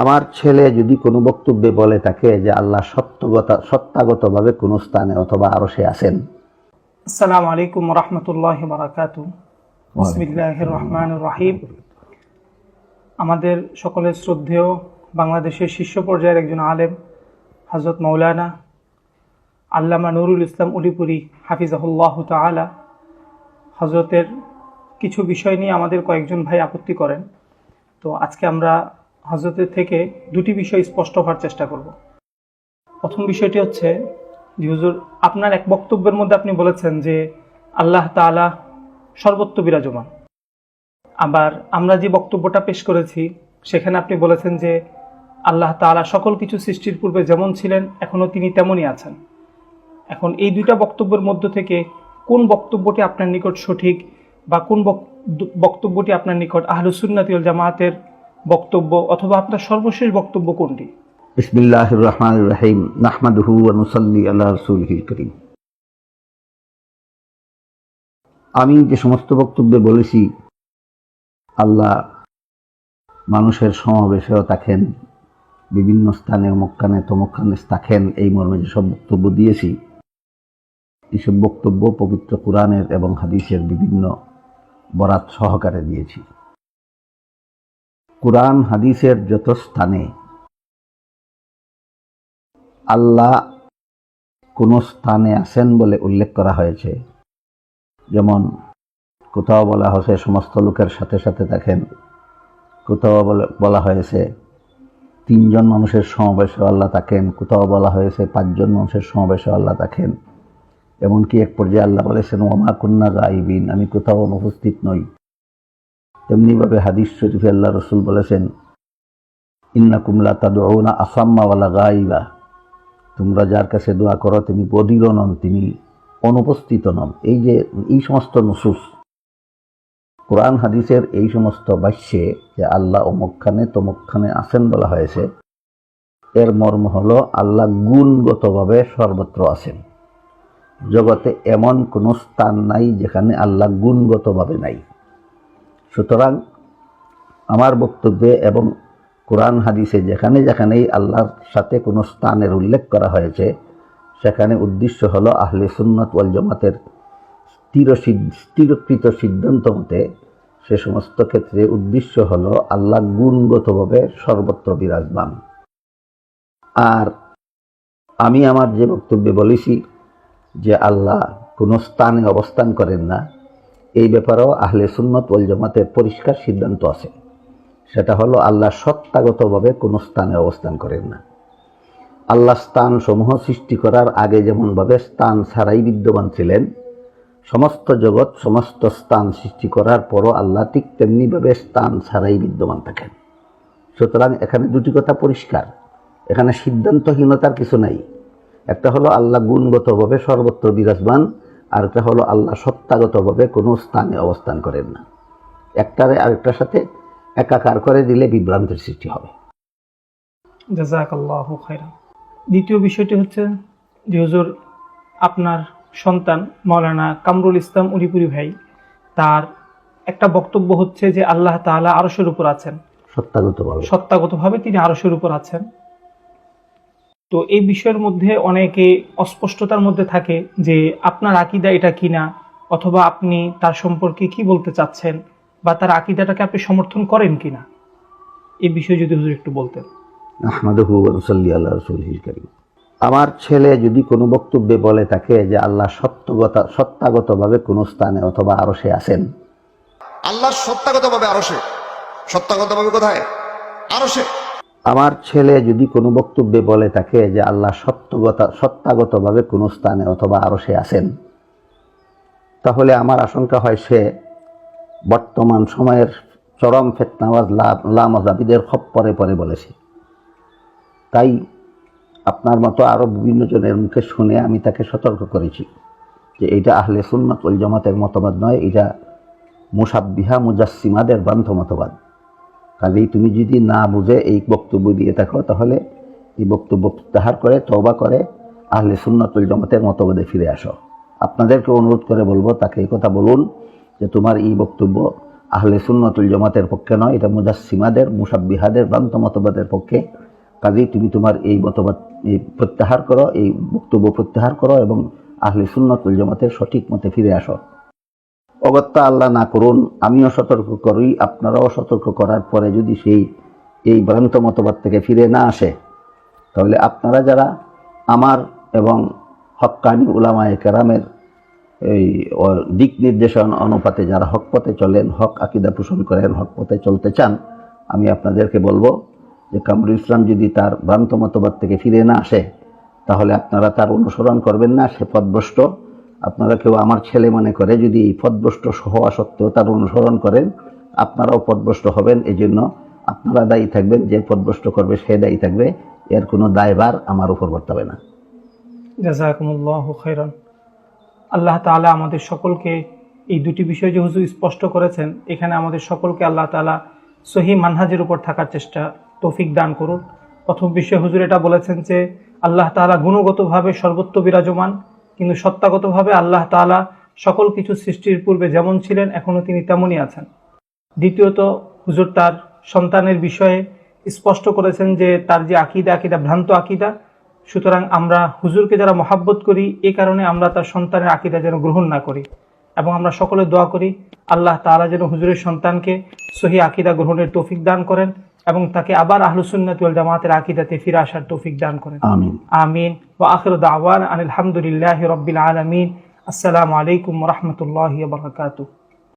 আমার ছেলে যদি কোনো বক্তব্যে বলে তাকে যে আল্লাহ সত্যগত সত্তাগতভাবে কোনো স্থানে অথবা আরও সে আছেন। আসসালামু আলাইকুম রহমতুল্লাহ বারাকাতু বিসমিল্লাহ রহমান রাহিম। আমাদের সকলের শ্রদ্ধেয় বাংলাদেশের শীর্ষ পর্যায়ের একজন আলেম হজরত মৌলানা আল্লামা নুরুল ইসলাম উলিপুরি হাফিজাহুল্লাহ তালা হজরতের কিছু বিষয় নিয়ে আমাদের কয়েকজন ভাই আপত্তি করেন। তো আজকে আমরা হজরতের থেকে দুটি বিষয় স্পষ্ট হওয়ার চেষ্টা করব। প্রথম বিষয়টি হচ্ছে যে হুজুর, আপনার এক বক্তব্যের মধ্যে আপনি বলেছেন যে আল্লাহ তাআলা সর্বত্র বিরাজমান। আবার আমরা যে বক্তব্যটা পেশ করেছি, সেখানে আপনি বলেছেন যে আল্লাহ তাআলা সকল কিছু সৃষ্টির পূর্বে যেমন ছিলেন, এখনও তিনি তেমনই আছেন। এখন এই দুইটা বক্তব্যের মধ্য থেকে কোন বক্তব্যটি আপনার নিকট সঠিক বা কোন বক- বক্তব্যটি আপনার নিকট আহলুসুন্নাতিউল জামায়াতের বক্তব্য অথবা আপনার সর্বশেষ বক্তব্য কোনটি? বিসমিল্লাহ রহমান আল্লাহ রসুল করিম। আমি যে সমস্ত বক্তব্যে বলেছি, আল্লাহ মানুষের সমাবেশেও থাকেন, বিভিন্ন স্থানে অমুকখানে তমুকখানে থাকেন, এই মর্মে যেসব বক্তব্য দিয়েছি এইসব বক্তব্য পবিত্র কোরআনের এবং হাদিসের বিভিন্ন বরাত সহকারে দিয়েছি। কোরআন হাদিসের যত স্থানে আল্লাহ কোন স্থানে আছেন বলে উল্লেখ করা হয়েছে। যেমন কোথাও বলা হয়েছে, সমস্ত লোকের সাথে সাথে দেখেন, কোথাও বলে- বলা হয়েছে, তিনজন মানুষের সমাবেশে আল্লাহ থাকেন, কোথাও বলা হয়েছে, পাঁচজন মানুষের সমাবেশে আল্লাহ থাকেন। এমনকি এক পর্যায়ে আল্লাহ বলেছেন ওমা কন্যা গাইবিন আমি কোথাও অনুপস্থিত নই। তেমনিভাবে হাদিস শরীফে আল্লাহ রসুল বলেছেন ইন্না কুমলা তাদৌনা আসাম্মাওয়ালা গাইবা তোমরা যার কাছে দোয়া করো, তিনি বধির নন, তিনি অনুপস্থিত নন। এই যে, এই সমস্ত নুসুস, কোরআন হাদিসের এই সমস্ত বাক্যে যে আল্লাহ অমুকখানে তমুকখানে আছেন বলা হয়েছে, এর মর্ম হল আল্লাহ গুণগতভাবে সর্বত্র আছেন। জগতে এমন কোনো স্থান নাই যেখানে আল্লাহ গুণগতভাবে নাই। সুতরাং আমার বক্তব্যে এবং কোরআন হাদিসে যেখানে যেখানেই আল্লাহর সাথে কোনো স্থানের উল্লেখ করা হয়েছে, সেখানে উদ্দেশ্য হলো আহলে সুন্নত ওয়াল জমাতের স্থির স্থিরকৃত সিদ্ধান্ত মতে সে সমস্ত ক্ষেত্রে উদ্দেশ্য হলো আল্লাহ গুণগতভাবে সর্বত্র বিরাজমান। আর আমি আমার যে বক্তব্যে বলেছি যে আল্লাহ কোনো স্থানে অবস্থান করেন না ব্যাপারেও আহলে সুন্নত ওয়াল জামাতের পরিষ্কার সিদ্ধান্ত আছে। সেটা হলো আল্লাহ সত্তাগতভাবে কোনো স্থানে অবস্থান করেন না। আল্লাহ স্থান সমূহ সৃষ্টি করার আগে যেমনভাবে স্থান ছাড়াই বিদ্যমান ছিলেন, সমস্ত জগৎ, সমস্ত স্থান সৃষ্টি করার পরও আল্লাহ ঠিক তেমনিভাবে স্থান ছাড়াই বিদ্যমান থাকেন। সুতরাং এখানে দুটি কথা পরিষ্কার। এখানে সিদ্ধান্তহীনতার কিছু নাই। একটা হলো আল্লাহ গুণগতভাবে সর্বত্র বিরাজমান আর একটা হলো আল্লাহ সত্তাগতভাবে কোনো স্থানে অবস্থান করেন না। একটারে আরেকটার সাথে একাকার করে দিলে বিভ্রান্তির সৃষ্টি হবে। দ্বিতীয় বিষয়টি হচ্ছে যে হুজুর আপনার সন্তান মৌলানা কামরুল ইসলাম উলিপুরি ভাই তার একটা বক্তব্য হচ্ছে যে আল্লাহ তাআলা আরশের উপর আছেন। সত্তাগতভাবে। সত্তাগতভাবে তিনি আরশের উপর আছেন। তো এই বিষয়ের মধ্যে অনেকে অস্পষ্টতার মধ্যে থাকে যে আপনার আকিদা এটা কিনা অথবা আপনি তার সম্পর্কে কি বলতে চাচ্ছেন বা তার আকিদাটাকে আপনি সমর্থন করেন কিনা? এই বিষয়ে যদি হুজুর একটু বলতেন। আমার ছেলে যদি কোনো বক্তব্যে বলে তাকে যে আল্লাহ সত্যগত সত্তাগতভাবে কোনো স্থানে অথবা আরও সে আছেন। আল্লাহর সত্তাগতভাবে আরও সে সত্তাগতভাবে কোথায়? আরও সে আমার ছেলে যদি কোনো বক্তব্যে বলে তাকে যে আল্লাহ সত্যগত, সত্তাগতভাবে কোনো স্থানে অথবা আরও সে আসেন তাহলে আমার আশঙ্কা হয় সে বর্তমান সময়ের চরম ফেতনাওয়াজ লামাজাবিদের খপ পরে পরে বলেছে। তাই আপনার মতো আরও বিভিন্ন জনের মুখে শুনে আমি তাকে সতর্ক করেছি যে এটা আহলে সুন্নত ওল জামাতের মতবাদ নয় এটা মুসাব্বিহা মুজাসিমাদের বান্ধ মতবাদ। কাজেই তুমি যদি না বুঝে এই বক্তব্য দিয়ে থাকো, তাহলে এই বক্তব্য প্রত্যাহার করে তবা করে, আহলে সুন্নতুল জমাতের মতবাদে ফিরে আসো। আপনাদেরকে অনুরোধ করে বলব, তাকে এই কথা বলুন যে তোমার এই বক্তব্য আহলে সুন্নতুল জামাতের পক্ষে নয়, এটা মুজাসিমাদের মুসাব্বিহাদের ভ্রান্ত মতবাদের পক্ষে। কাজেই তুমি তোমার এই মতবাদ, এই প্রত্যাহার করো, এই বক্তব্য প্রত্যাহার করো এবং আহলে সুন্নতুল জামাতের সঠিক মতে ফিরে আসো। অগত্যা আল্লাহ না করুন, আমিও সতর্ক করি, আপনারাও সতর্ক করার পরে যদি সেই, এই ভ্রান্ত মতবাদ থেকে ফিরে না আসে, তাহলে আপনারা যারা আমার এবং হক্কানি উলামায় কেরামের এই দিক নির্দেশন অনুপাতে যারা হক পথে চলেন, হক আকিদা পোষণ করেন, হক পথে চলতে চান, আমি আপনাদেরকে বলব যে কামরুল ইসলাম যদি তার ভ্রান্ত মতবাদ থেকে ফিরে না আসে, তাহলে আপনারা তার অনুসরণ করবেন না, সে পথভ্রষ্ট। আপনারা কেউ আমার ছেলে মনে করে যদি এই পথভ্রষ্ট হওয়া সত্ত্বেও তার অনুসরণ করেন, আপনারাও পথভ্রষ্ট হবেন। এই জন্য আপনারা দায়ী থাকবেন, যে পথভ্রষ্ট করবে সে দায়ী থাকবে। এর কোনো দায়ভার আমার উপর বর্তাবে না। আল্লাহ তাআলা আমাদের সকলকে এই দুটি বিষয় যে হুজুর স্পষ্ট করেছেন, এখানে আমাদের সকলকে আল্লাহ তাআলা সহি মানহাজের উপর থাকার চেষ্টা, তৌফিক দান করুন। প্রথম বিষয় হুজুর এটা বলেছেন যে, আল্লাহ তাআলা গুণগতভাবে সর্বত্র বিরাজমান। কিন্তু সত্তাগতভাবে আল্লাহ তাআলা সকল কিছু সৃষ্টির পূর্বে যেমন ছিলেন, এখনও তিনি তেমনই আছেন। দ্বিতীয়ত, হুজুর তার সন্তানের বিষয়ে স্পষ্ট করেছেন যে তার যে আকিদা আকিদা ভ্রান্ত আকিদা, সুতরাং আমরা হুজুরকে যারা মহাব্বত করি, এ কারণে আমরা তার সন্তানের আকিদা যেন গ্রহণ না করি এবং আমরা সকলে দোয়া করি, আল্লাহ তাআলা যেন হুজুরের সন্তানকে সহি আকিদা গ্রহণের তৌফিক দান করেন। এবং তাকে আবার আহলুসুন্নাত ওয়াল জামাতের আকিদাতে ফিরে আসার তৌফিক দান করেন। আমিন। আমিন। ওয়া আখির দাওয়ান আলহামদুলিল্লাহি রাব্বিল আলামিন। আসসালামু আলাইকুম ওয়া রাহমাতুল্লাহি ওয়া বারাকাতুহু।